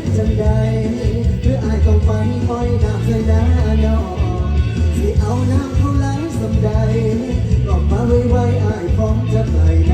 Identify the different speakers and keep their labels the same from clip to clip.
Speaker 1: ดจังใดหรืออายต้องไปคอยน้ำใส่หน้าน้องสิเอาน้ำเขาไหลสำใดบอกมาไวๆอายพร้อมจะไหล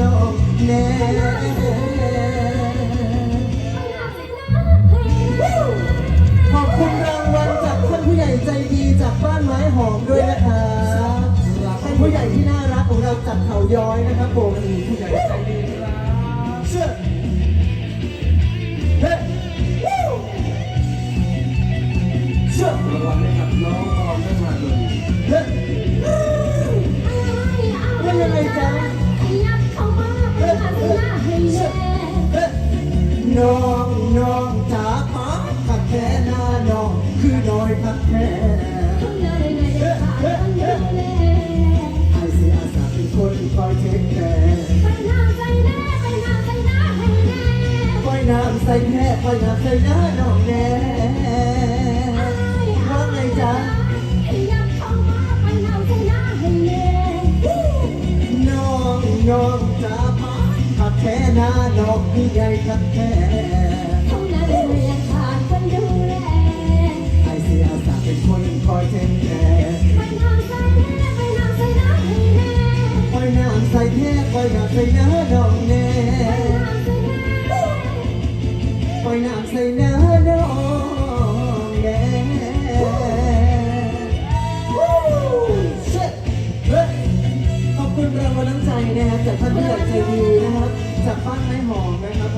Speaker 1: น้องแน่ขอบคุณรางวัลจากท่านผู้ใหญ่ใจดีจากบ้านไม้หอมด้วยนะครับท่านผู้ใหญ่ที่น่ารักของเราจากเขาย้อยนะครับผมผู้ใหญ่ใจดี แค่ไอเสียอาสาเป็นคนคอยเทคแคร์คอยน้ำใส่แท้ปล่อยน้ำใส่หน้าน้องแน่ว่าไงจ๊ะน้องน้องจ๋าป๋าขัดแค่หน้าน้องพี่ใหญ่ขัดแค่ เทคแคร์ปล่อยน้ำใส่แท้ปล่อยน้ำใส่หน้าน้องแน่ปล่อยน้ำใส่หน้าน้องแน่วู้เช็ดเฮ้ยขอบคุณรางวัลน้ำใจนะครับจากท่านผู้ใหญ่ใจดีนะครับจากบ้านไม้หอมนะครับ